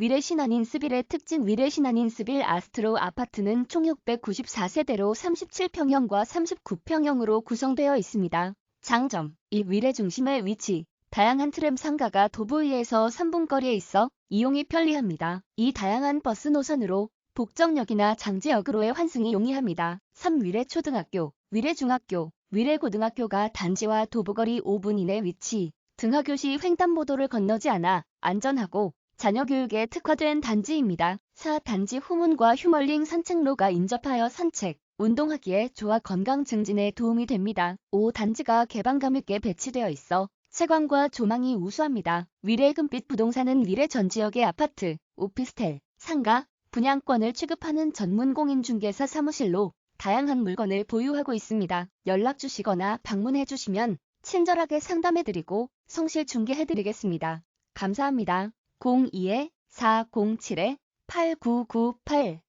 위례 신안인 스빌의 특징 위례 신안인 스빌 아스트로 아파트는 총 694세대로 37평형과 39평형으로 구성되어 있습니다. 장점 이 위례 중심의 위치 다양한 트램 상가가 도보위에서 3분 거리에 있어 이용이 편리합니다. 이 다양한 버스 노선으로 복정역이나 장지역으로의 환승이 용이합니다. 3. 위례 초등학교, 위례 중학교, 위례 고등학교가 단지와 도보거리 5분 이내 위치, 등하교 시 횡단보도를 건너지 않아 안전하고 자녀 교육에 특화된 단지입니다. 4. 단지 후문과 휴멀링 산책로가 인접하여 산책, 운동하기에 좋아 건강 증진에 도움이 됩니다. 5. 단지가 개방감 있게 배치되어 있어 채광과 조망이 우수합니다. 위례 금빛 부동산은 위례 전 지역의 아파트, 오피스텔, 상가, 분양권을 취급하는 전문 공인중개사 사무실로 다양한 물건을 보유하고 있습니다. 연락 주시거나 방문해 주시면 친절하게 상담해드리고 성실 중개해드리겠습니다. 감사합니다. 02-407-8998